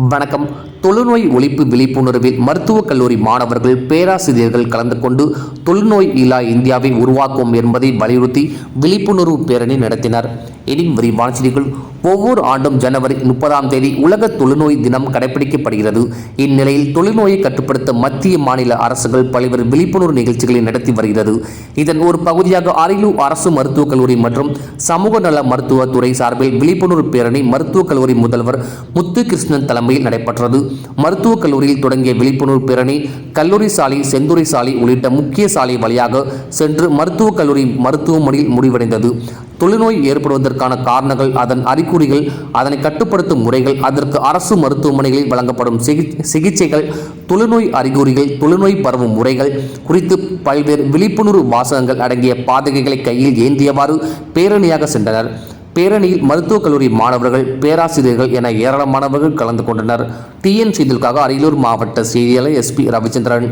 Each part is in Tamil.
வணக்கம். தொழுநோய் ஒழிப்பு விழிப்புணர்வில் மருத்துவக் கல்லூரி மாணவர்கள் பேராசிரியர்கள் கலந்து கொண்டு தொழுநோய் இல்லா இந்தியாவை உருவாக்குவோம் என்பதை வலியுறுத்தி விழிப்புணர்வு பேரணி நடத்தினர். இனி விரிவான செய்திகள். ஒவ்வொரு ஆண்டும் ஜனவரி முப்பதாம் தேதி உலக தொழுநோய் தினம் கடைபிடிக்கப்படுகிறது இந்நிலையில் தொழுநோயை கட்டுப்படுத்த மத்திய மாநில அரசுகள் பல்வேறு விழிப்புணர்வு நிகழ்ச்சிகளை நடத்தி வருகிறது. இதன் ஒரு பகுதியாக அரியலூர் அரசு மருத்துவக் கல்லூரி மற்றும் சமூக நல மருத்துவத்துறை சார்பில் விழிப்புணர்வு பேரணி மருத்துவக் கல்லூரி முதல்வர் முத்துகிருஷ்ணன் தலைமையில் நடைபெற்றது. மருத்துவக் கல்லூரியில் தொடங்கிய விழிப்புணர்வு பேரணி கல்லூரி சாலை செந்துறை சாலை உள்ளிட்ட முக்கிய சாலை வழியாக சென்று மருத்துவக் கல்லூரி மருத்துவமனையில் முடிவடைந்தது. தொழுநோய் ஏற்படுவதற்கான காரணங்கள் அதன் அறிகுறிகள் அதனை கட்டுப்படுத்தும் முறைகள் அதற்கு அரசு மருத்துவமனைகளில் வழங்கப்படும் சிகிச்சைகள் தொழுநோய் அறிகுறிகள் தொழுநோய் பரவும் முறைகள் குறித்து பல்வேறு விழிப்புணர்வு வாசகங்கள் அடங்கிய பாதகைகளை கையில் ஏந்தியவாறு பேரணியாக சென்றனர். பேரணியில் மருத்துவக் கல்லூரி மாணவர்கள் பேராசிரியர்கள் என ஏராளமானவர்கள் கலந்து கொண்டனர். டிஎன் செய்திகளுக்காக அரியலூர் மாவட்ட செய்தியாளர் எஸ்பி ரவிச்சந்திரன்.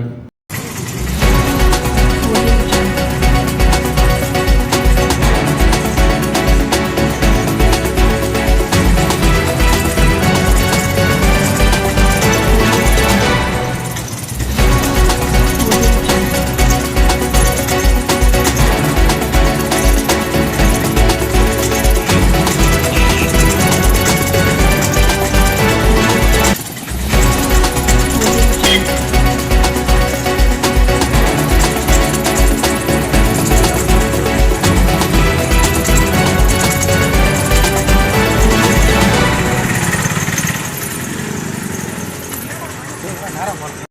நேரம்